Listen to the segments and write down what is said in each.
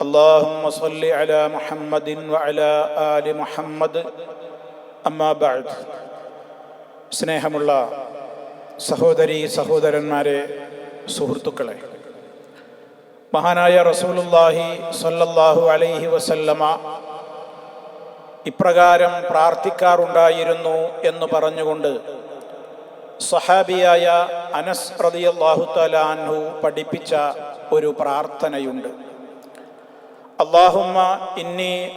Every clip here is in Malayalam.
اللهم صل على محمد وعلى آل محمد أما بعد സ്നേഹമുള്ള സഹോദരി സഹോദരന്മാരെ സുഹൃത്തുക്കളെ മഹാനായ റസൂലുല്ലാഹി സ്വല്ലല്ലാഹു അലൈഹി വസല്ലമ ഇപ്രകാരം പ്രാർത്ഥിക്കാറുണ്ടായിരുന്നു എന്ന് പറഞ്ഞുകൊണ്ട് സഹാബിയായ അനസ് റളിയല്ലാഹു തആല അൻഹു പഠിപ്പിച്ച ഒരു പ്രാർത്ഥനയുണ്ട് അല്ലാഹുമ്മ ഇന്നി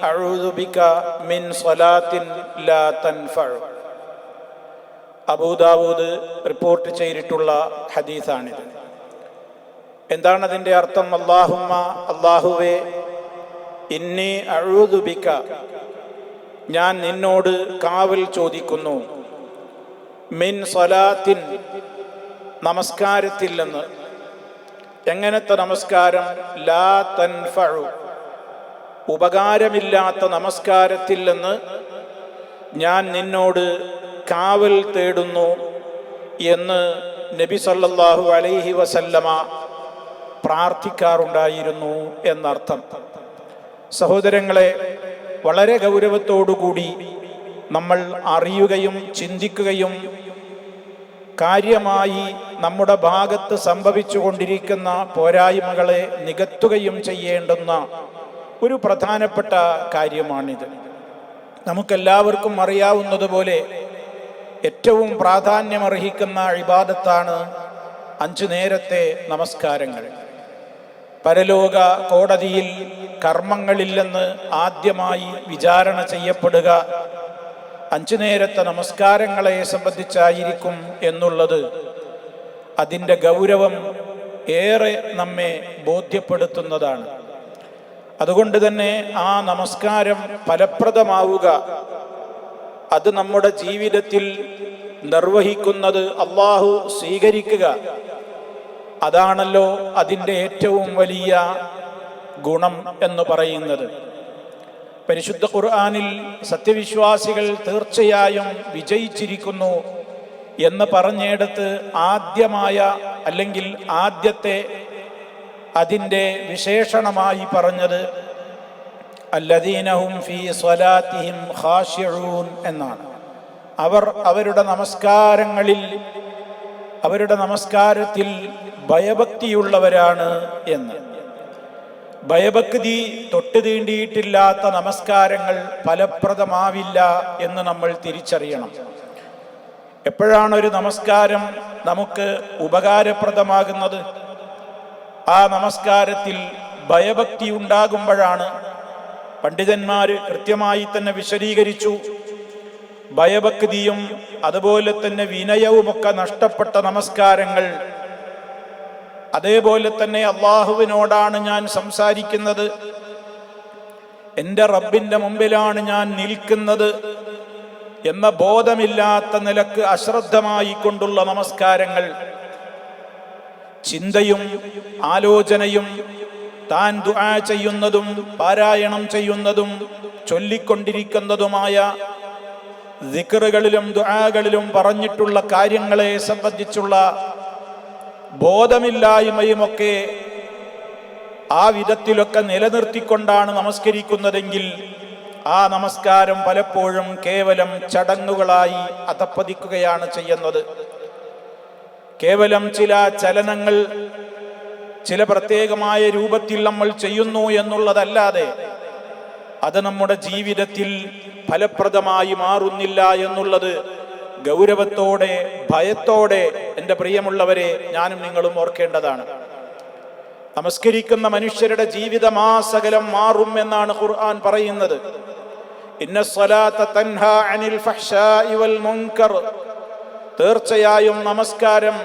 ബിക മിൻ സ്വലാത്തിൻ ലാ തൻഫഉ. അബൂദാവൂദ് റിപ്പോർട്ട് ചെയ്തിട്ടുള്ള ഹദീസാണിത്. എന്താണ് അതിന്റെ അർത്ഥം? അള്ളാഹുമ്മ അള്ളാഹുവേ ഇന്നി അഊദു ബിക ഞാൻ നിന്നോട് കാവൽ ചോദിക്കുന്നു. മിൻ സ്വലാത്തിൻ നമസ്കാരത്തിൽ നിന്ന് എങ്ങനത്തെ നമസ്കാരം? ലാ തൻഫഴു ഉപകാരമില്ലാത്ത നമസ്കാരത്തിൽ നിന്ന് ഞാൻ നിന്നോട് കാവൽ തേടുന്നു എന്ന് നബി സല്ലല്ലാഹു അലൈഹി വസല്ലമ പ്രാർത്ഥിക്കാറുണ്ടായിരുന്നു എന്നർത്ഥം. സഹോദരങ്ങളെ വളരെ ഗൗരവത്തോടുകൂടി നമ്മൾ അറിയുകയും ചിന്തിക്കുകയും കാര്യമായി നമ്മുടെ ഭാഗത്ത് സംഭവിച്ചുകൊണ്ടിരിക്കുന്ന പോരായ്മകളെ നികത്തുകയും ചെയ്യേണ്ടുന്ന ഒരു പ്രധാനപ്പെട്ട കാര്യമാണിത്. നമുക്കെല്ലാവർക്കും അറിയാവുന്നതുപോലെ ഏറ്റവും പ്രാധാന്യമർഹിക്കുന്ന ഇബാദത്താണ് അഞ്ചു നേരത്തെ നമസ്കാരങ്ങൾ. പരലോക കോടതിയിൽ കർമ്മങ്ങളില്ലെന്ന് ആദ്യമായി വിചാരണ ചെയ്യപ്പെടുക അഞ്ചു നേരത്തെ നമസ്കാരങ്ങളെ സംബന്ധിച്ചായിരിക്കും എന്നുള്ളത് അതിന്റെ ഗൗരവം ഏറെ നമ്മെ ബോധ്യപ്പെടുത്തുന്നതാണ്. അതുകൊണ്ട് തന്നെ ആ നമസ്കാരം ഫലപ്രദമാവുക. അത് നമ്മുടെ ജീവിതത്തിൽ നിർവഹിക്കുന്നത് അള്ളാഹു സ്വീകരിക്കുക. അതാണല്ലോ അതിന്റെ ഏറ്റവും വലിയ ഗുണം എന്ന് പറയുന്നത്. പരിശുദ്ധ ഖുർആാനിൽ സത്യവിശ്വാസികൾ തീർച്ചയായും വിജയിച്ചിരിക്കുന്നു എന്ന് പറഞ്ഞെടുത്ത് ആദ്യമായ അല്ലെങ്കിൽ ആദ്യത്തെ അതിന്റെ വിശേഷണമായി പറഞ്ഞത് അല്ലദീനഹും ഫീ സ്വലാത്തിഹിം ഹാഷ്യഴൂൻ എന്നാണ്. അവർ അവരുടെ നമസ്കാരങ്ങളിൽ അവരുടെ നമസ്കാരത്തിൽ ഭയഭക്തിയുള്ളവരാണ് എന്ന്. ഭയഭക്തി തൊട്ട് തീണ്ടിയിട്ടില്ലാത്ത നമസ്കാരങ്ങൾ ഫലപ്രദമാവില്ല എന്ന് നമ്മൾ തിരിച്ചറിയണം. എപ്പോഴാണ് ഒരു നമസ്കാരം നമുക്ക് ഉപകാരപ്രദമാകുന്നത്? ആ നമസ്കാരത്തിൽ ഭയഭക്തി ഉണ്ടാകുമ്പോഴാണ് പണ്ഡിതന്മാർ കൃത്യമായി തന്നെ വിശദീകരിച്ചു. ഭയഭക്തിയും അതുപോലെ തന്നെ വിനയവുമൊക്കെ നഷ്ടപ്പെട്ട നമസ്കാരങ്ങൾ. അതേപോലെ തന്നെ അള്ളാഹുവിനോടാണ് ഞാൻ സംസാരിക്കുന്നത്. എന്റെ റബ്ബിന്റെ മുമ്പിലാണ് ഞാൻ നിൽക്കുന്നത് എന്ന ബോധമില്ലാത്ത നിലയ്ക്ക് അശ്രദ്ധമായി കൊണ്ടുള്ള നമസ്കാരങ്ങൾ. ചിന്തയും ആലോചനയും താൻ ദുആ ചെയ്യുന്നതും പാരായണം ചെയ്യുന്നതും ചൊല്ലിക്കൊണ്ടിരിക്കുന്നതുമായ ദിക്കറുകളിലും ദുആകളിലും പറഞ്ഞിട്ടുള്ള കാര്യങ്ങളെ സംബന്ധിച്ചുള്ള ബോധമില്ലായ്മയുമൊക്കെ ആ വിധത്തിലൊക്കെ നിലനിർത്തിക്കൊണ്ടാണ് നമസ്കരിക്കുന്നതെങ്കിൽ ആ നമസ്കാരം പലപ്പോഴും കേവലം ചടങ്ങുകളായി അധപ്പതിക്കുകയാണ് ചെയ്യുന്നത്. കേവലം ചില ചലനങ്ങൾ ചില പ്രത്യേകമായ രൂപത്തിൽ നമ്മൾ ചെയ്യുന്നു എന്നുള്ളതല്ലാതെ അത് നമ്മുടെ ജീവിതത്തിൽ ഫലപ്രദമായി മാറുന്നില്ല എന്നുള്ളത് ഗൗരവത്തോടെ ഭയത്തോടെ എന്റെ പ്രിയമുള്ളവരെ ഞാനും നിങ്ങളും ഓർക്കേണ്ടതാണ്. നമസ്കരിക്കുന്ന മനുഷ്യരുടെ ജീവിതമാസകലം മാറും എന്നാണ് ഖുർആൻ പറയുന്നത്. ഇന്ന സ്വലാത്ത തൻഹ അനിൽ ഫഹ്ശായി വൽ മുൻകർ. തീർച്ചയായും നമസ്കാരം.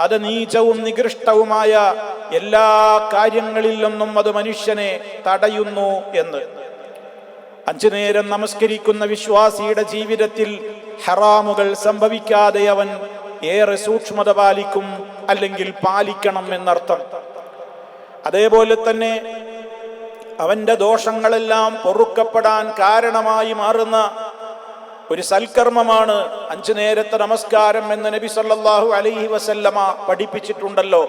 അത് നീചവും നികൃഷ്ടവുമായ എല്ലാ കാര്യങ്ങളിൽ നിന്നും അത് മനുഷ്യനെ തടയുന്നു എന്ന്. അഞ്ചു നേരം നമസ്കരിക്കുന്ന വിശ്വാസിയുടെ ജീവിതത്തിൽ ഹറാമുകൾ സംഭവിക്കാതെ അവൻ ഏറെ സൂക്ഷ്മത പാലിക്കും അല്ലെങ്കിൽ പാലിക്കണം എന്നർത്ഥം. അതേപോലെ തന്നെ അവന്റെ ദോഷങ്ങളെല്ലാം പൊറുക്കപ്പെടാൻ കാരണമായി മാറുന്ന ഒരു സൽക്കർമ്മമാണ്. അഞ്ചു നേരത്തെ നമസ്കാരം എന്ന് നബി സല്ലാഹു അലൈഹി വസല്ലമ പഠിപ്പിച്ചിട്ടുണ്ടല്ലോ.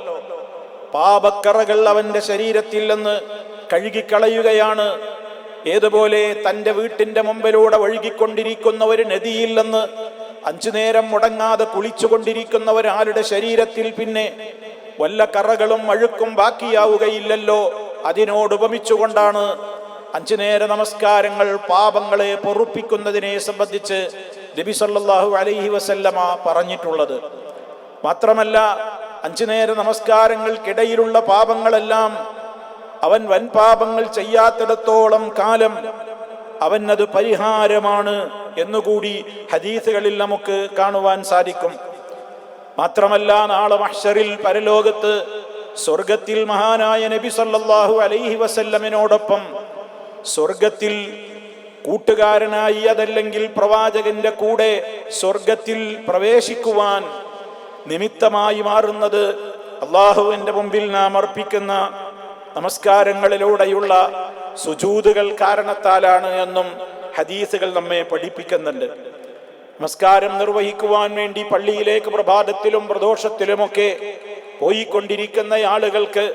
പാപക്കറകൾ അവന്റെ ശരീരത്തിൽ നിന്ന് കഴുകിക്കളയുകയാണ്. ഏതുപോലെ തന്റെ വീട്ടിന്റെ മുമ്പിലൂടെ ഒഴുകിക്കൊണ്ടിരിക്കുന്ന ഒരു നദിയിൽ നിന്ന് അഞ്ചു നേരം മുടങ്ങാതെ കുളിച്ചുകൊണ്ടിരിക്കുന്ന ഒരാളുടെ ശരീരത്തിൽ പിന്നെ വല്ല കറകളും അഴുക്കും ബാക്കിയാവുകയില്ലല്ലോ. അതിനോട് ഉപമിച്ചുകൊണ്ടാണ് അഞ്ചു നേര നമസ്കാരങ്ങൾ പാപങ്ങളെ പൊറുപ്പിക്കുന്നതിനെ സംബന്ധിച്ച് നബി സല്ലാഹു അലൈഹി വസല്ലമ പറഞ്ഞിട്ടുള്ളത്. മാത്രമല്ല അഞ്ചു നേര നമസ്കാരങ്ങൾക്കിടയിലുള്ള പാപങ്ങളെല്ലാം അവൻ വൻ പാപങ്ങൾ ചെയ്യാത്തിടത്തോളം കാലം അവൻ അത് പരിഹാരമാണ് എന്നുകൂടി ഹദീസുകളിൽ നമുക്ക് കാണുവാൻ സാധിക്കും. മാത്രമല്ല നാളെ മഹ്ഷറിൽ പരലോകത്ത് സ്വർഗത്തിൽ മഹാനായ നബി സല്ലാഹു അലൈഹി വസല്ലമിനോടൊപ്പം സ്വർഗത്തിൽ കൂട്ടുകാരനായി അതല്ലെങ്കിൽ പ്രവാചകന്റെ കൂടെ സ്വർഗത്തിൽ പ്രവേശിക്കുവാൻ നിമിത്തമായി മാറുന്നത് അള്ളാഹുവിന്റെ മുമ്പിൽ നാം അർപ്പിക്കുന്ന നമസ്കാരങ്ങളിലൂടെയുള്ള സുജൂതുകൾ കാരണത്താലാണ് എന്നും ഹദീസുകൾ നമ്മെ പഠിപ്പിക്കുന്നുണ്ട്. നമസ്കാരം നിർവഹിക്കുവാൻ വേണ്ടി പള്ളിയിലേക്ക് പ്രഭാതത്തിലും പ്രദോഷത്തിലുമൊക്കെ പോയിക്കൊണ്ടിരിക്കുന്ന ആളുകൾക്ക്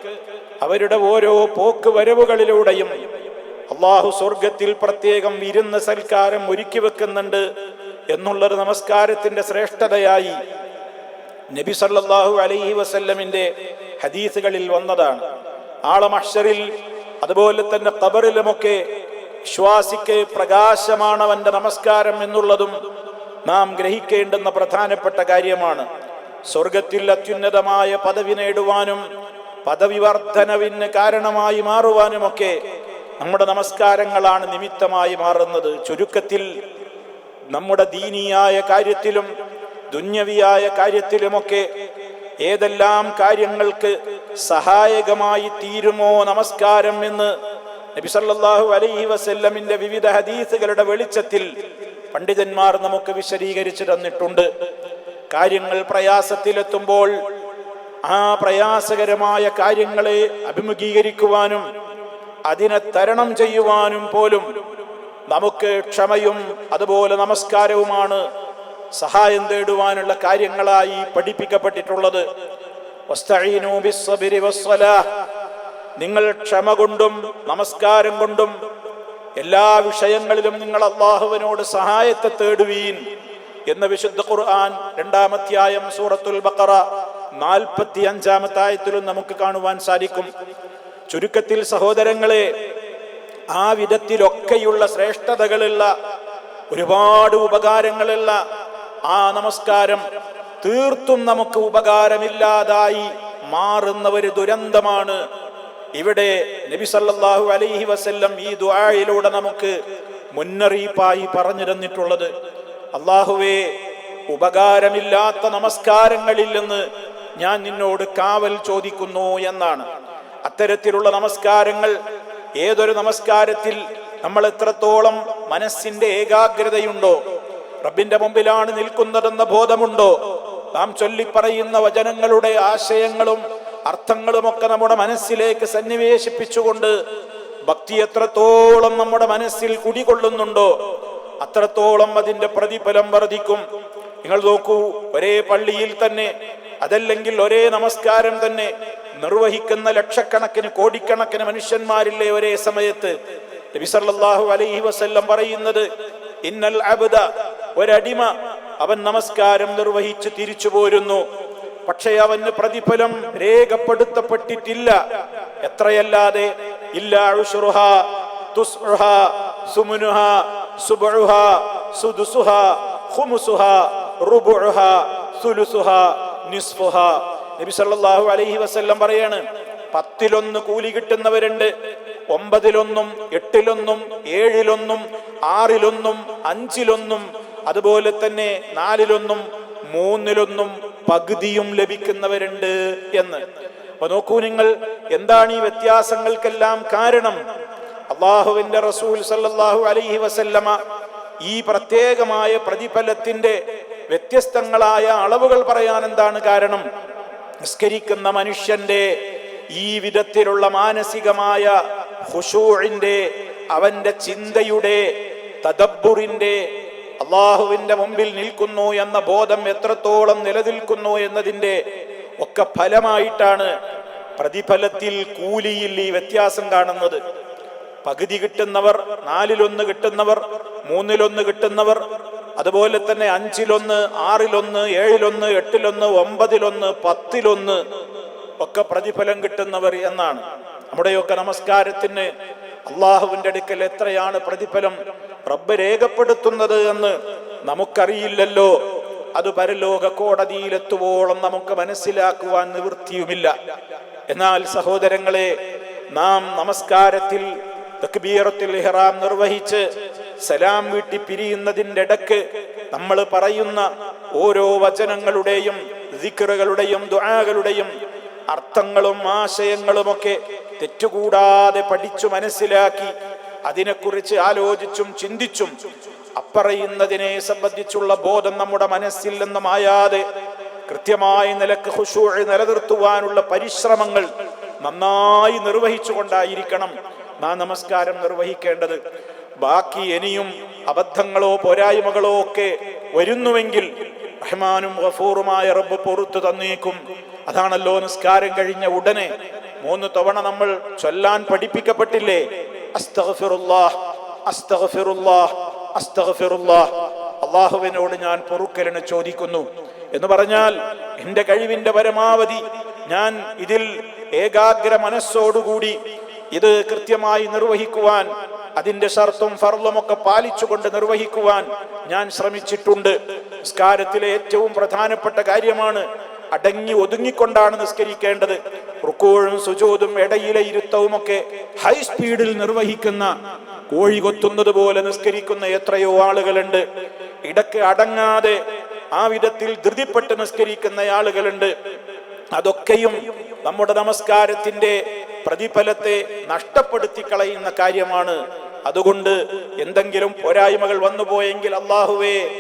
അവരുടെ ഓരോ പോക്ക് വരവുകളിലൂടെയും അള്ളാഹു സ്വർഗത്തിൽ പ്രത്യേകം വിരുന്ന് സൽക്കാരം ഒരുക്കി വെക്കുന്നുണ്ട് എന്നുള്ളൊരു നമസ്കാരത്തിന്റെ ശ്രേഷ്ഠതയായി നബി സല്ലാഹു അലൈഹി വസല്ലമിന്റെ ഹദീസുകളിൽ വന്നതാണ്. ആളെ മഷറിൽ അതുപോലെ തന്നെ കബറിലുമൊക്കെ വിശ്വാസിക്ക് പ്രകാശമാണ് അവന്റെ നമസ്കാരം എന്നുള്ളതും നാം ഗ്രഹിക്കേണ്ടുന്ന പ്രധാനപ്പെട്ട കാര്യമാണ്. സ്വർഗത്തിൽ അത്യുന്നതമായ പദവി നേടുവാനും പദവി വർധനവിന് കാരണമായി മാറുവാനുമൊക്കെ നമ്മുടെ നമസ്കാരങ്ങളാണ് നിമിത്തമായി മാറുന്നത്. ചുരുക്കത്തിൽ നമ്മുടെ ദീനിയായ കാര്യത്തിലും ദുന്യവിയായ കാര്യത്തിലുമൊക്കെ ഏതെല്ലാം കാര്യങ്ങൾക്ക് സഹായകമായി തീരുമോ നമസ്കാരം എന്ന് നബി സല്ലല്ലാഹു അലൈഹി വസല്ലമിന്റെ വിവിധ ഹദീസുകളുടെ വെളിച്ചത്തിൽ പണ്ഡിതന്മാർ നമുക്ക് വിശദീകരിച്ചു തന്നിട്ടുണ്ട്. കാര്യങ്ങൾ പ്രയാസത്തിലെത്തുമ്പോൾ ആ പ്രയാസകരമായ കാര്യങ്ങളെ അഭിമുഖീകരിക്കുവാനും അതിനെ തരണം ചെയ്യുവാനും പോലും നമുക്ക് ക്ഷമയും അതുപോലെ നമസ്കാരവുമാണ് സഹായം തേടുവാനുള്ള കാര്യങ്ങളായി പഠിപ്പിക്കപ്പെട്ടിട്ടുള്ളത്. നിങ്ങൾ ക്ഷമ കൊണ്ടും നമസ്കാരം കൊണ്ടും എല്ലാ വിഷയങ്ങളിലും നിങ്ങൾ അള്ളാഹുവിനോട് സഹായത്തെ തേടുവീൻ എന്ന വിശുദ്ധ ഖുർആൻ രണ്ടാമധ്യായം സൂറത്തുൽ ബക്കറ നാൽപ്പത്തി അഞ്ചാമത്തായത്തിലും നമുക്ക് കാണുവാൻ സാധിക്കും ചുരുക്കത്തിൽ സഹോദരങ്ങളെ ആ വിധത്തിലൊക്കെയുള്ള ശ്രേഷ്ഠതകളുള്ള ഒരുപാട് ഉപകാരങ്ങളുള്ള ആ നമസ്കാരം തീർത്തും നമുക്ക് ഉപകാരമില്ലാതായി മാറുന്ന ഒരു ദുരന്തമാണ്. ഇവിടെ നബി സല്ലല്ലാഹു അലൈഹി വസല്ലം ഈ ദുആയിലൂടെ നമുക്ക് മുന്നറിയിപ്പായി പറഞ്ഞു തന്നിട്ടുള്ളത്. അള്ളാഹുവേ ഉപകാരമില്ലാത്ത നമസ്കാരങ്ങളിൽ നിന്ന് ഞാൻ നിന്നോട് കാവൽ ചോദിക്കുന്നു എന്നാണ്. അത്തരത്തിലുള്ള നമസ്കാരങ്ങൾ ഏതൊരു നമസ്കാരത്തിൽ നമ്മൾ എത്രത്തോളം മനസ്സിന്റെ ഏകാഗ്രതയുണ്ടോ റബ്ബിന്റെ മുമ്പിലാണ് നിൽക്കുന്നതെന്ന ബോധമുണ്ടോ നാം ചൊല്ലിപ്പറയുന്ന വചനങ്ങളുടെ ആശയങ്ങളും അർത്ഥങ്ങളുമൊക്കെ നമ്മുടെ മനസ്സിലേക്ക് സന്നിവേശിപ്പിച്ചുകൊണ്ട് ഭക്തി എത്രത്തോളം നമ്മുടെ മനസ്സിൽ കുടികൊള്ളുന്നുണ്ടോ അത്രത്തോളം അതിന്റെ പ്രതിഫലം വർദ്ധിക്കും. നിങ്ങൾ നോക്കൂ ഒരേ പള്ളിയിൽ തന്നെ അതല്ലെങ്കിൽ ഒരേ നമസ്കാരം തന്നെ നിർവഹിക്കുന്ന ലക്ഷക്കണക്കിന് കോടിക്കണക്കിന് മനുഷ്യന്മാരില്ലേ ഒരേ സമയത്ത്? പറയുന്നത് ഇന്നൽ അബ്ദ ഒരടിമ അവൻ നമസ്കാരം നിർവഹിച്ച് തിരിച്ചു പോരുന്നു. പക്ഷേ അവന് പ്രതിഫലം രേഖപ്പെടുത്തപ്പെട്ടിട്ടില്ല. എത്രയല്ലാതെ? ഇല്ല നബി സല്ലല്ലാഹു അലൈഹി വസല്ലം പറയാണ് പത്തിലൊന്ന് കൂലി കിട്ടുന്നവരുണ്ട്. ഒമ്പതിലൊന്നും എട്ടിലൊന്നും ഏഴിലൊന്നും ആറിലൊന്നും അഞ്ചിലൊന്നും അതുപോലെ തന്നെ നാലിലൊന്നും മൂന്നിലൊന്നും പകുതിയും ലഭിക്കുന്നവരുണ്ട് എന്ന്. അപ്പൊ നോക്കൂ നിങ്ങൾ എന്താണ് ഈ വ്യത്യാസങ്ങൾക്കെല്ലാം കാരണം? അള്ളാഹുവിന്റെ റസൂൽ സല്ലല്ലാഹു അലൈഹി വസല്ലമ ഈ പ്രത്യേകമായ പ്രതിഫലത്തിന്റെ വ്യത്യസ്തങ്ങളായ അളവുകൾ പറയാൻ എന്താണ് കാരണം? നിസ്കരിക്കുന്ന മനുഷ്യന്റെ ഈ വിധത്തിലുള്ള മാനസികമായ ഹുഷൂഴിന്റെ അവന്റെ ചിന്തയുടെ തദബ്ബുറിന്റെ അള്ളാഹുവിന്റെ മുമ്പിൽ നിൽക്കുന്നു എന്ന ബോധം എത്രത്തോളം നിലനിൽക്കുന്നു എന്നതിന്റെ ഒക്കെ ഫലമായിട്ടാണ് പ്രതിഫലത്തിൽ കൂലിയിൽ ഈ വ്യത്യാസം കാണുന്നത്. പകുതി കിട്ടുന്നവർ നാലിലൊന്ന് കിട്ടുന്നവർ മൂന്നിലൊന്ന് കിട്ടുന്നവർ അതുപോലെ തന്നെ അഞ്ചിലൊന്ന് ആറിലൊന്ന് ഏഴിലൊന്ന് എട്ടിലൊന്ന് ഒമ്പതിലൊന്ന് പത്തിലൊന്ന് ഒക്കെ പ്രതിഫലം കിട്ടുന്നവർ എന്നാണ്. നമ്മുടെയൊക്കെ നമസ്കാരത്തിന് അള്ളാഹുവിന്റെ അടുക്കൽ എത്രയാണ് പ്രതിഫലം റബ്ബ് രേഖപ്പെടുത്തുന്നത് എന്ന് നമുക്കറിയില്ലല്ലോ. അത് പരലോക കോടതിയിലെത്തുവോളം നമുക്ക് മനസ്സിലാക്കുവാൻ നിവൃത്തിയുമില്ല. എന്നാൽ സഹോദരങ്ങളെ നാം നമസ്കാരത്തിൽ തക്ബീറത്തിൽ ഇഹ്റാം നിർവഹിച്ച് സലാം വീട്ടി പിരിയുന്നതിന്റെ ഇടയ്ക്ക് നമ്മൾ പറയുന്ന ഓരോ വചനങ്ങളുടെയും ദിക്റുകളുടെയും ദുആകളുടെയും അർത്ഥങ്ങളും ആശയങ്ങളുമൊക്കെ തെറ്റുകൂടാതെ പഠിച്ചു മനസ്സിലാക്കി അതിനെക്കുറിച്ച് ആലോചിച്ചും ചിന്തിച്ചും അപ്പറയുന്നതിനെ സംബന്ധിച്ചുള്ള ബോധം നമ്മുടെ മനസ്സിൽ നിന്ന് മായാതെ കൃത്യമായ നിലയ്ക്ക് ഹുഷൂ നിലനിർത്തുവാനുള്ള പരിശ്രമങ്ങൾ നന്നായി നിർവഹിച്ചുകൊണ്ടായിരിക്കണം നാം നമസ്കാരം നിർവഹിക്കേണ്ടത്. ബാക്കി ഇനിയും അബദ്ധങ്ങളോ പോരായ്മകളോ ഒക്കെ വരുന്നുവെങ്കിൽ റഹ്മാനും ഗഫൂറുമായ റബ്ബ് പൊറത്തു തന്നേക്കും. അതാണല്ലോ നിസ്കാരം കഴിഞ്ഞ ഉടനെ മൂന്ന് തവണ നമ്മൾ ചൊല്ലാൻ പഠിപ്പിക്കപ്പെട്ടില്ലേ? അള്ളാഹുവിനോട് ഞാൻ പൊറുക്കലിന് ചോദിക്കുന്നു. എന്ന് പറഞ്ഞാൽ എന്റെ കഴിവിന്റെ പരമാവധി ഞാൻ ഇതിൽ ഏകാഗ്ര മനസ്സോടുകൂടി ഇത് കൃത്യമായി നിർവഹിക്കുവാൻ അതിന്റെ ഷർത്തും ഫർളും ഒക്കെ പാലിച്ചുകൊണ്ട് നിർവഹിക്കുവാൻ ഞാൻ ശ്രമിച്ചിട്ടുണ്ട്. നിസ്കാരത്തിലെ ഏറ്റവും പ്രധാനപ്പെട്ട കാര്യമാണ് അടങ്ങി ഒതുങ്ങിക്കൊണ്ടാണ് നിസ്കരിക്കേണ്ടത്. റുക്കോഴും സുജോതും ഇടയിലെ ഇരുത്തവും ഒക്കെ ഹൈ സ്പീഡിൽ നിർവഹിക്കുന്ന കോഴി കൊത്തുന്നത് പോലെ നിസ്കരിക്കുന്ന എത്രയോ ആളുകളുണ്ട്. ഇടയ്ക്ക് അടങ്ങാതെ ആ വിധത്തിൽ ധൃതിപ്പെട്ട് നിസ്കരിക്കുന്ന ആളുകളുണ്ട്. അതൊക്കെയും നമ്മുടെ നമസ്കാരത്തിന്റെ പ്രതിഫലത്തെ നഷ്ടപ്പെടുത്തി കളയുന്ന കാര്യമാണ്. അതുകൊണ്ട് എന്തെങ്കിലും പോരായ്മകൾ വന്നുപോയെങ്കിൽ അള്ളാഹുവേ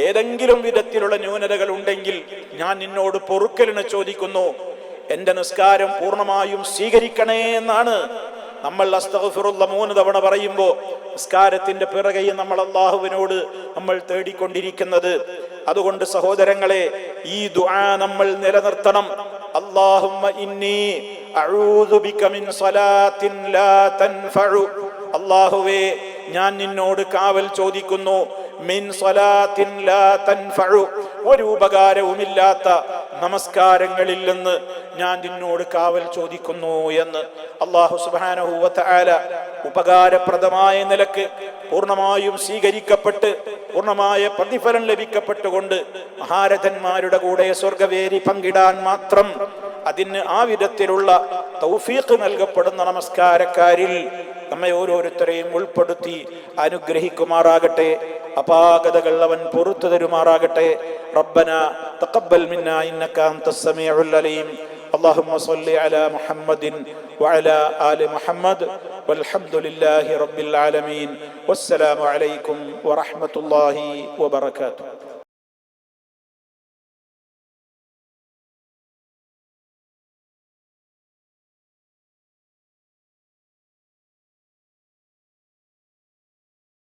ഏതെങ്കിലും വിധത്തിലുള്ള ന്യൂനതകൾ ഉണ്ടെങ്കിൽ ഞാൻ നിന്നോട് പൊറുക്കലിന് ചോദിക്കുന്നു. എന്റെ നിസ്കാരം പൂർണമായും സ്വീകരിക്കണേ എന്നാണ്. നമ്മൾ അസ്തഫുറുള്ള മൂന്ന് തവണ പറയുമ്പോൾ നിസ്കാരത്തിന്റെ പിറകയും നമ്മൾ അള്ളാഹുവിനോട് നമ്മൾ തേടിക്കൊണ്ടിരിക്കുന്നത്. അതുകൊണ്ട് സഹോദരങ്ങളെ ഈ ദുആ നമ്മൾ നിലനിർത്തണം. അള്ളാഹുമ്മ ഇന്നി അള്ളാഹുവേ ഞാൻ നിന്നോട് കാവൽ ചോദിക്കുന്നു. മിൻ സ്വലാത്തിൻ ലാ തൻഫഴു. ഒരു ഉപകാരവുമില്ലാത്ത നമസ്കാരങ്ങളിൽ നിന്ന് ഞാൻ നിന്നോട് കാവൽ ചോദിക്കുന്നു എന്ന് അള്ളാഹു സുബാനഹുവല ഉപകാരപ്രദമായ നിലയ്ക്ക് പൂർണമായും സ്വീകരിക്കപ്പെട്ട് പൂർണമായ പ്രതിഫലം ലഭിക്കപ്പെട്ടുകൊണ്ട് മഹാരഥന്മാരുടെ കൂടെ സ്വർഗവേരി പങ്കിടാൻ മാത്രം അതിന് ആ വിധത്തിലുള്ള തൗഫീഖ് നൽകപ്പെടുന്ന നമസ്കാരക്കാരിൽ നമ്മെ ഓരോരുത്തരെയും ഉൾപ്പെടുത്തി അനുഗ്രഹിക്കുമാറാകട്ടെ അപാകതകൾ അവൻ പൊറത്തു തരുമാറാകട്ടെ റബ്ബന തഖബ്ബൽ മിന്ന ഇന്നക അൻതസ് സമീഉൽ അലീം اللهم صل على محمد وعلى آل محمد والحمد لله رب العالمين والسلام عليكم ورحمة الله وبركاته